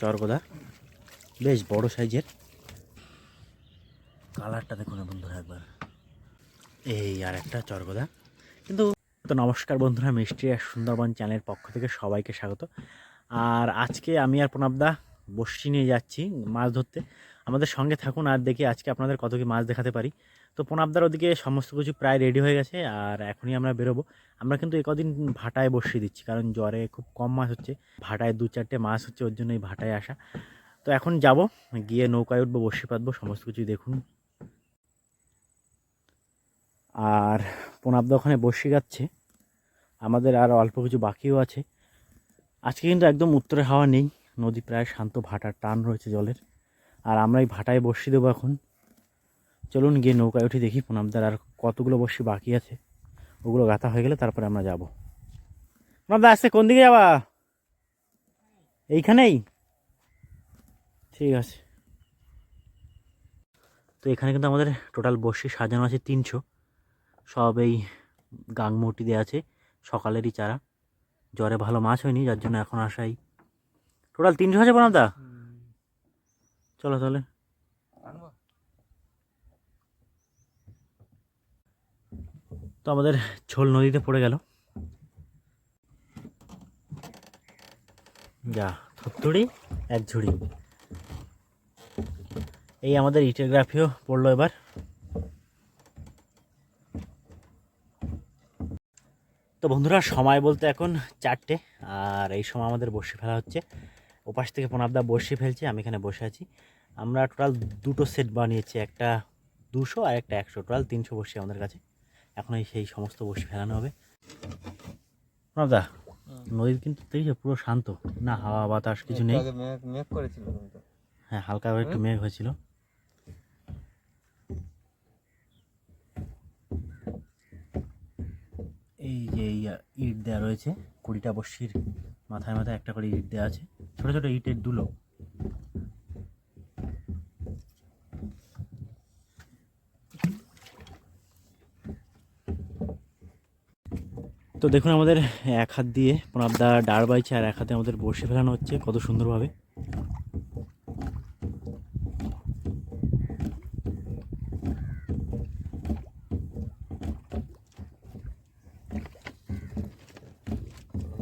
চরগোদা বেশ বড় সাইজের। কালারটা দেখুন বন্ধুরা একবার। এই আর একটা চরগোদা কিন্তু তো নমস্কার বন্ধুরা, মিষ্টি আর সুন্দরবন চ্যানেলের পক্ষ থেকে সবাইকে স্বাগত। আর আজকে আমি আর প্রণবদা বসি নিয়ে যাচ্ছি মাছ ধরতে। আমাদের সঙ্গে থাকুন আর দেখি আজকে আপনাদের কত কি মাছ দেখাতে পারি। তো প্রণবদার ওদিকে সমস্ত কিছু প্রায় রেডি হয়ে গেছে আর এখনই আমরা বেরোবো। আমরা কিন্তু একদিন ভাটায় বসিয়ে দিচ্ছি, কারণ জ্বরে খুব কম মাছ হচ্ছে। ভাটায় দু চারটে মাছ হচ্ছে, ওর জন্য এই ভাটায় আসা। তো এখন যাব, গিয়ে নৌকায় উঠবো, বসি পাতবো, সমস্ত কিছুই দেখুন। আর প্রণাবদা ওখানে বসে যাচ্ছে। আমাদের আর অল্প কিছু বাকিও আছে। আজকে কিন্তু একদম উত্তরে হাওয়া নেই, নদী প্রায় শান্ত, ভাটার টান রয়েছে জলের। আর আমরা এই ভাটায় বসিয়ে দেবো এখন। চলুন গিয়ে নৌকায় উঠে দেখি প্রণামদার আর কতগুলো বসি বাকি আছে। ওগুলো গাঁথা হয়ে গেলে তারপরে আমরা যাব। প্রণামদা আসছে কোন দিকে যাবা? এইখানেই? ঠিক আছে। তো এখানে কিন্তু আমাদের টোটাল বসি সাজানো আছে তিনশো। সব এই গাংমুটি দেওয়া আছে সকালেরই চারা। জ্বরে ভালো মাছ হয়নি যার জন্য এখন আসাই। টোটাল তিনশো আছে প্রণামদা চলো তাহলে। তো আমাদের ঝোল নদীতে পড়ে গেল। যা থুড়ি এক ঝুড়ি। এই আমাদের ইটোগ্রাফিও পড়ল এবার। তো বন্ধুরা, সময় বলতে এখন চারটে, আর এই সময় আমাদের বসে ফেলা হচ্ছে। ওপাশ থেকে প্রণাবদা বসে ফেলছে, আমি এখানে বসে আছি। আমরা টোটাল দুটো সেট বানিয়েছি, একটা দুশো আর একটা একশো। টোটাল তিনশো বসে আমাদের কাছে। এখন এই সেই সমস্ত বসে ফেলানো হবে। প্রণাবদা নদীর কিন্তু দেখছ পুরো শান্ত। না হাওয়া বাতাস কিছু নেই। মেঘ মেঘ করেছিল হ্যাঁ হালকা করে একটু মেঘ হয়েছিল। এই যে এই ইট দেওয়া রয়েছে কুড়িটা বস্যির মাথায় মাথায় একটা করে ইট দেওয়া আছে। ছোটো ছোটো ইটের দুলো। তো দেখুন আমাদের এক হাত দিয়ে প্রণাবদা ডার বাইছে আর এক হাতে আমাদের বসে ফেলানো হচ্ছে, কত সুন্দরভাবে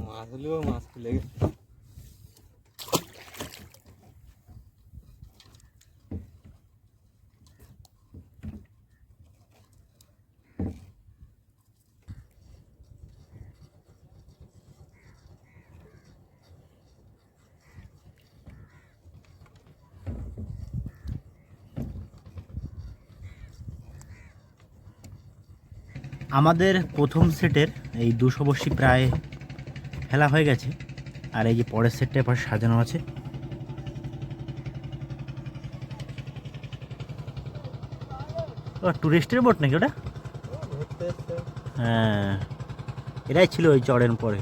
মাছ হলেও মাছ খুলে গেছে আমাদের প্রথম সেটের এই দুশো বর্ষি প্রায় খেলা হয়ে গেছে আর এই যে পরের সেটটা এবার সাজানো আছে। ও টুরিস্টের বোট নাকি ওটা? হ্যাঁ এটাই ছিল ওই চড়ের পরে।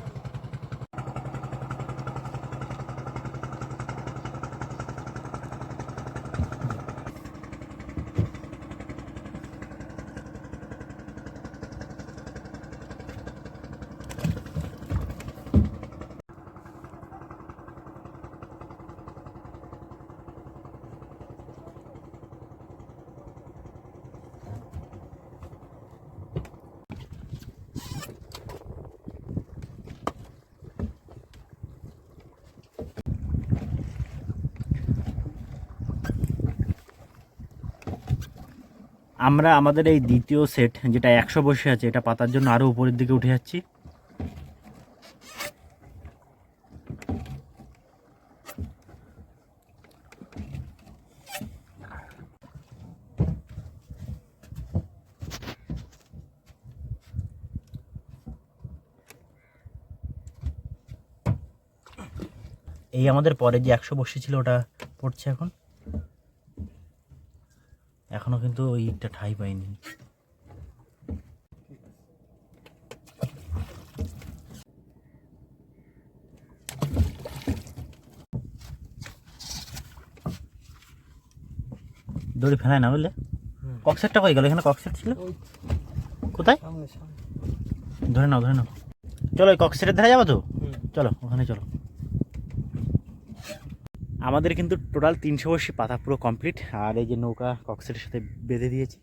আমরা আমাদের এই দ্বিতীয় সেট যেটা একশো বসে আছে, এটা পাতার জন্য আরও উপরের দিকে উঠে যাচ্ছি। এই আমাদের পরে যে একশো বসে ছিল, ওটা পড়ছে এখন। এখনও কিন্তু ওই ইটটা ঠাই পাইনি। দড়ি ফেলায় না বুঝলে। ককসেটটা কই গেল? এখানে ককসেট ছিল? কোথায়? ধরে নাও ধরে নাও। চলো ওই ককসেটের ধারে যাব তো? চলো ওখানে চলো। আমাদের কিন্তু টোটাল তিনশো বর্ষি পাতা পুরো কমপ্লিট। আর এই যে নৌকা কক্সের সাথে বেঁধে দিয়েছি।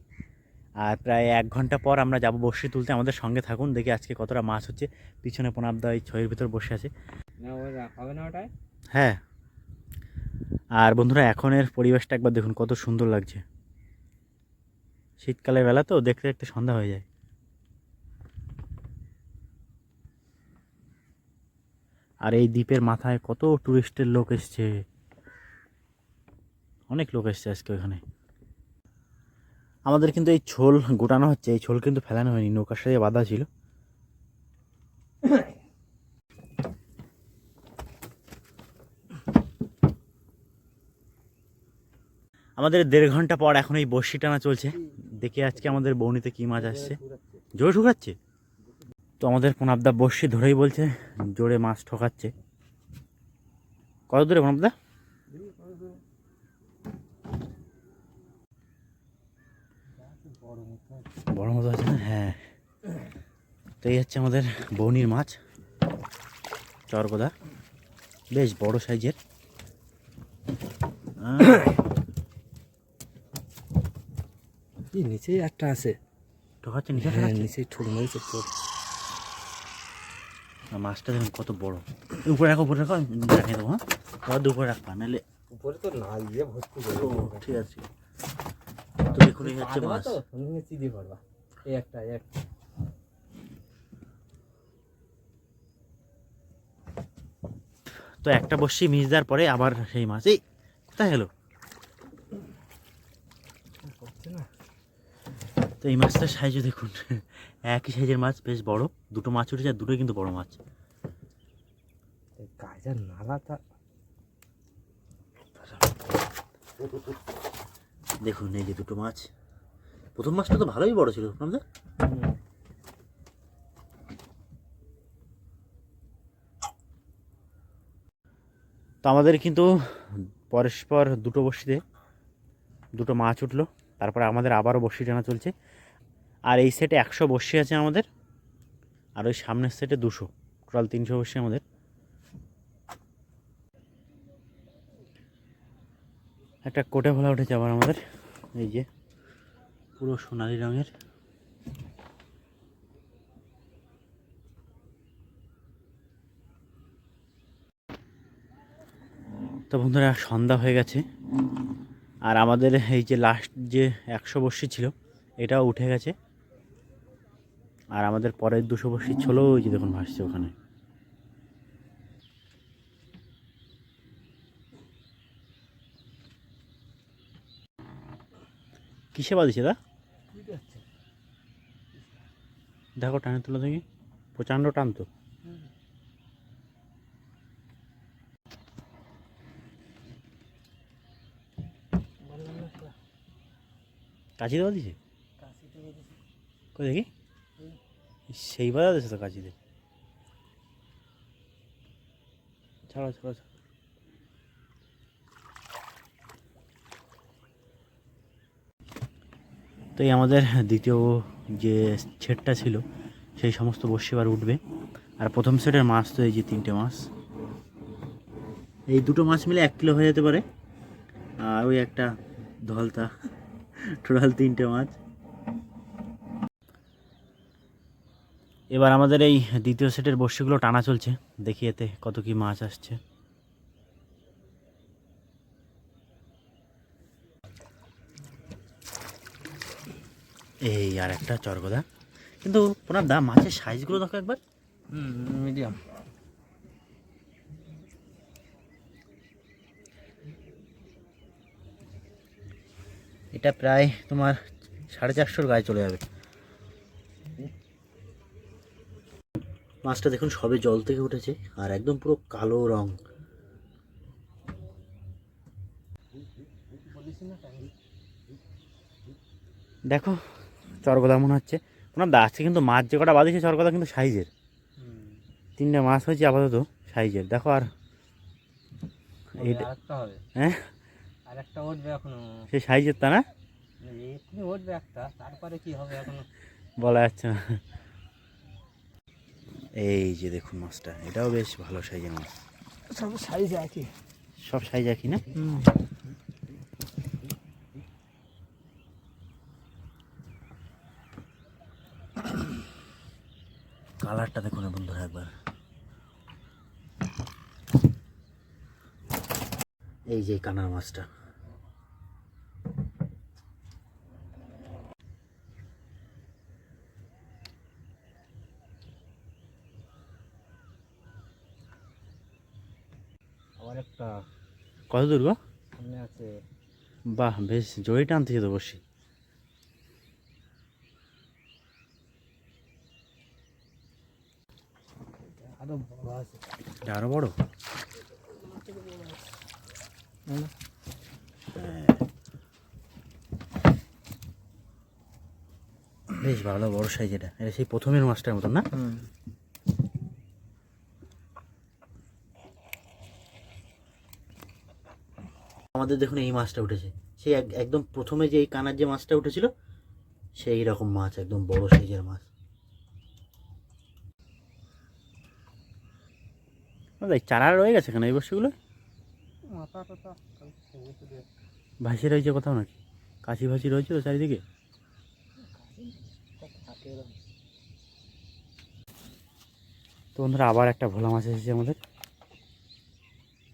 আর প্রায় এক ঘণ্টা পর আমরা যাব বর্ষি তুলতে। আমাদের সঙ্গে থাকুন দেখি আজকে কতটা মাছ হচ্ছে। পিছনে পোনাবদা এই ছয়ের ভিতর বসে আছে। হবে না ওটায়? হ্যাঁ। আর বন্ধুরা এখনের পরিবেশটা একবার দেখুন কত সুন্দর লাগছে। শীতকালের বেলা তো দেখতে দেখতে সন্ধ্যা হয়ে যায়। আর এই দ্বীপের মাথায় কত টুরিস্টের লোক এসছে। অনেক লোক এসছে আজকে ওখানে আমাদের কিন্তু এই ছোল গোটানো হচ্ছে, এই ছোল কিন্তু ফেলানো হয়নি, নৌকার সাথে বাঁধা ছিল। আমাদের দেড় ঘণ্টা পর এখন এই বড়শি টানা চলছে। দেখি আজকে আমাদের বৌনিতে কি মাছ আসছে। জোরে ঠুকাচ্ছে তো আমাদের পোনাবদা বড়শি ধরেই বলছে, জোরে মাছ ঠকাচ্ছে। কত দূরে পোনাবদা বড় মতো আছে না? হ্যাঁ। তো এই হচ্ছে আমাদের বৌনির মাছ। চরগোদা। বেশ বড় সাইজের। নিচেই একটা আছে। ঠকাচ্ছে নিচে? হ্যাঁ নিচেই ঠোঁট মেরেছে ঠোঁট মাছটা দেখুন কত বড়। উপরে রাখো উপরে রাখো আমি দেখাই দেবো হ্যাঁ? উপরে রাখবা নাহলে উপরে তো না দিয়ে ভর্তি ঠিক আছে। এই হচ্ছে মাছ। চিদি এই একটা তো একটা বসছি মিস দেওয়ার পরে আবার সেই মাছ। এই কোথায় গেলো? তো এই মাছটার সাইজও দেখুন। একই সাইজের মাছ বেশ বড়। দুটো মাছ উঠেছে আর দুটোই কিন্তু বড় মাছ। গাজার নালাটা। দেখুন, এই যে দুটো মাছ। প্রথম মাছটা তো ভালোই বড় ছিল আপনাদের তো আমাদের কিন্তু পরস্পর দুটো বড়শিতে দুটো মাছ উঠল। তারপরে আমাদের আবারও বড়শি টানা চলছে। আর এই সেটে একশো বড়শি আছে আমাদের, আর ওই সামনের সেটে দুশো। টোটাল তিনশো বড়শি আমাদের। একটা কোটে ভোলা উঠেছে আবার আমাদের। এই যে, পুরো সোনালি রঙের। তো বন্ধুরা, সন্ধ্যা হয়ে গেছে। আর আমাদের এই যে লাস্ট যে একশো বর্ষি ছিল, এটাও উঠে গেছে। আর আমাদের পরের দুশো বর্ষি ছিল ওই যে দেখুন, ভাসছে ওখানে। কিসে বাঁধিছে দা? দেখো টানে তুলে দেখি। প্রচণ্ড টান তো। কাঁচিতে বাঁধিছে কই দেখি? সেই বাধা দিয়েছে তো কাঁচিতে ছাড়ো ছাড়ো ছাড়ো। এই আমাদের দ্বিতীয় যে ছেটটা ছিল, সেই সমস্ত বসে এবার উঠবে। আর প্রথম সেটের মাছ তো এই যে তিনটে মাছ। এই দুটো মাছ মিলে এক কিলো হয়ে যেতে পারে। আর ওই একটা ধলতা, টোটাল তিনটে মাছ। এবার আমাদের এই দ্বিতীয় সেটের বর্ষিগুলো টানা চলছে। দেখি এতে কত কি মাছ আসছে। এই আর একটা চরগদা। কিন্তু ওনার দা মাছের সাইজগুলো দেখো একবার। মিডিয়াম এটা প্রায় তোমার সাড়ে চারশোর গায়ে চলে যাবে। মাছটা দেখুন সবে জল থেকে উঠেছে আর একদম পুরো কালো রং। দেখো চরগদা মনে হচ্ছে। ওনার দা আছে কিন্তু মাছ যে কটা বাঁধিয়েছে চরগদা কিন্তু সাইজের। তিনটে মাছ হয়েছে আপাতত সাইজের। দেখো আর এইটা আরেকটা হবে। হ্যাঁ? সে সাইজের তা না? এক্ষুনি উঠবে একটা তারপরে কি হবে এখনও? বলা যাচ্ছে না। এই যে দেখুন মাছটা এটাও বেশ ভালো সাইজের মাছ। সব সাইজ একই। সব সাইজ একই না? কালারটা দেখুন বন্ধুরা একবার। এই যে কানার মাছটা। আবার একটা কত দূর গো? আছে। বাহ বেশ জড়ি টানতেছে তো বসি আরও বড়? বেশ ভালো বড় সাইজ এটা। এটা সেই প্রথমের মাছটার মতন না? আমাদের দেখুন এই মাছটা উঠেছে। সেই এক- একদম প্রথমে যে এই কানার যে মাছটা উঠেছিল সেই রকম মাছ একদম বড় সাইজের মাছ। দেখ চারা রয়ে গেছে কেন এই বস্তুগুলো? মাথা ভাসি রয়েছে কোথাও নাকি? কাশি ভাসি রয়েছে তো চারিদিকে? তো বন্ধুরা আবার একটা ভোলা মাছ এসেছে আমাদের।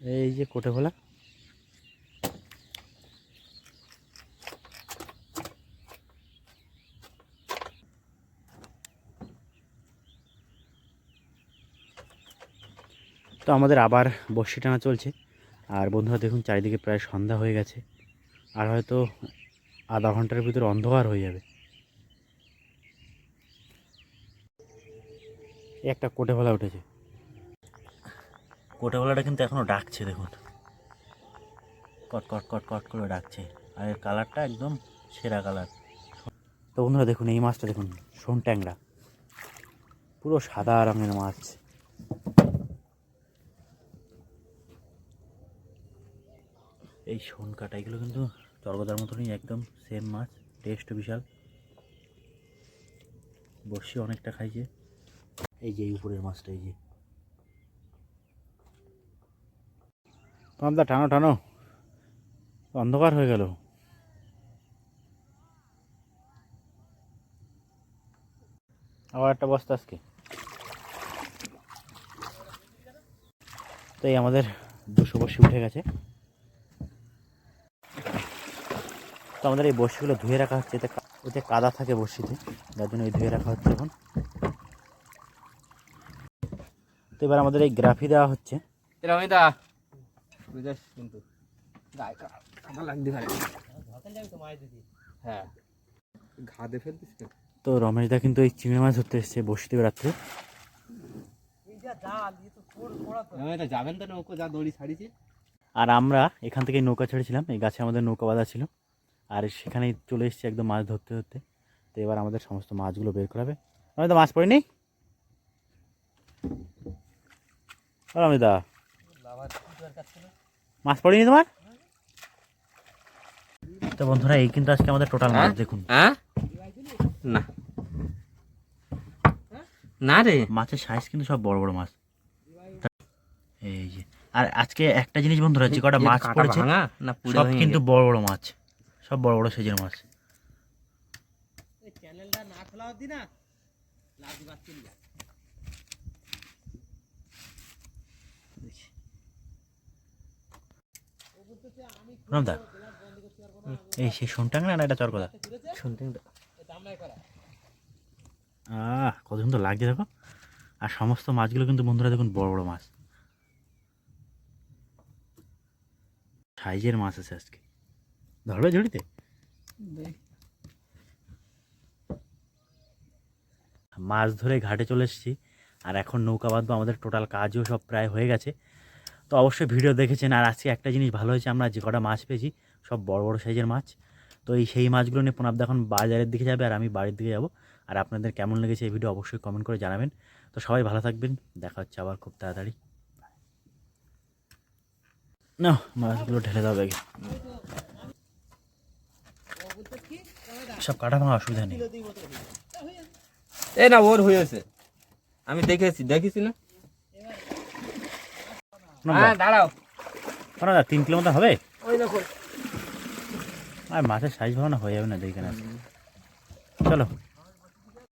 এই যে কোটে ভোলা। তো আমাদের আবার বর্ষি টানা চলছে। আর বন্ধুরা দেখুন, চারিদিকে প্রায় সন্ধ্যা হয়ে গেছে। আর হয়তো আধা ঘণ্টার ভিতরে অন্ধকার হয়ে যাবে। একটা কোটেভলা উঠেছে। কোটেভলাটা কিন্তু এখনও ডাকছে, দেখুন। কট কট কট কট করে ডাকছে। আর এর কালারটা একদম সেরা কালার। তো বন্ধুরা দেখুন, এই মাছটা দেখুন, সোন ট্যাংরা। পুরো সাদা রঙের মাছ। এই শোন কাটা এগুলো কিন্তু চর্গদার মতনই একদম সেম মাছ টেস্ট বিশাল। বসি অনেকটা খাইছে। এই যে উপরের মাছটা, এই যে। পামদা টানো টানো অন্ধকার হয়ে গেল। আবার একটা বস্তা আজকে। তো এই আমাদের দুশো বসি উঠে গেছে তো আমাদের এই বড়শিগুলো ধুয়ে রাখা হচ্ছে এতে ওতে কাদা থাকে বড়শিতে যার জন্য এই ধুয়ে রাখা হচ্ছে এখন। তো এবার আমাদের এই গ্রাফি দেওয়া হচ্ছে। রমিদা বুঝাস কিন্তু। হ্যাঁ। ঘাদে ফেলতিস তো রমেশদা কিন্তু এই চিংড়ি মাছ ধরতে এসছে বড়শিতে রাত্রে রমিদা যাবেন তো নৌকো যা দড়ি ছাড়িছে। আর আমরা এখান থেকে নৌকা ছেড়েছিলাম এই গাছে আমাদের নৌকা বাঁধা ছিল। আর সেখানেই চলে এসেছি একদম মাছ ধরতে ধরতে। তো এবার আমাদের সমস্ত মাছগুলো বের করাবে রমিদা মাছ পড়েনি। ও রমিদা মাছ পড়েনি তোমার? তো বন্ধুরা এই কিন্তু আজকে আমাদের টোটাল মাছ দেখুন। হ্যাঁ না। না রে। মাছের সাইজ কিন্তু সব বড় বড় মাছ। এই যে। আর আজকে একটা জিনিস বন্ধুরা যে কটা মাছ পড়েছে সব কিন্তু বড় বড় মাছ। সব বড় বড় সাইজের মাছ। চ্যানেলটা না খোলা অবধি এই সেই সোনটাংরা না এটা চরকদা শুনতে আহ কত সুন্দর লাগছে দেখো। আর সমস্ত মাছগুলো কিন্তু বন্ধুরা দেখুন বড় বড় মাছ। সাইজের মাছ আছে আজকে। ধরবে ঝুড়িতে মাছ ধরে ঘাটে চলে এসেছি আর এখন নৌকা বাঁধবো আমাদের টোটাল কাজও সব প্রায় হয়ে গেছে। তো অবশ্যই ভিডিও দেখেছেন আর আজকে একটা জিনিস ভালো হয়েছে আমরা যে কটা মাছ পেয়েছি সব বড় বড় সাইজের মাছ। তো এই সেই মাছগুলো নিয়ে প্রণাব্দা এখন বাজারের দিকে যাবে আর আমি বাড়ির দিকে যাব। আর আপনাদের কেমন লেগেছে এই ভিডিও অবশ্যই কমেন্ট করে জানাবেন। তো সবাই ভালো থাকবেন দেখা হচ্ছে আবার খুব তাড়াতাড়ি। না মাছগুলো ঢেলে দেওয়া ব্যাগে। সব কাটা ভাঙা অসুবিধা নেই। এ না ওর হয়েছে। আমি দেখেছি দেখেছি না? হ্যাঁ। দাঁড়াও। প্রণবদা তিন কিলোমিটার হবে? ওই দেখো। আর মাছের সাইজ ভাবনা হয়ে যাবে না দেখে না চলো।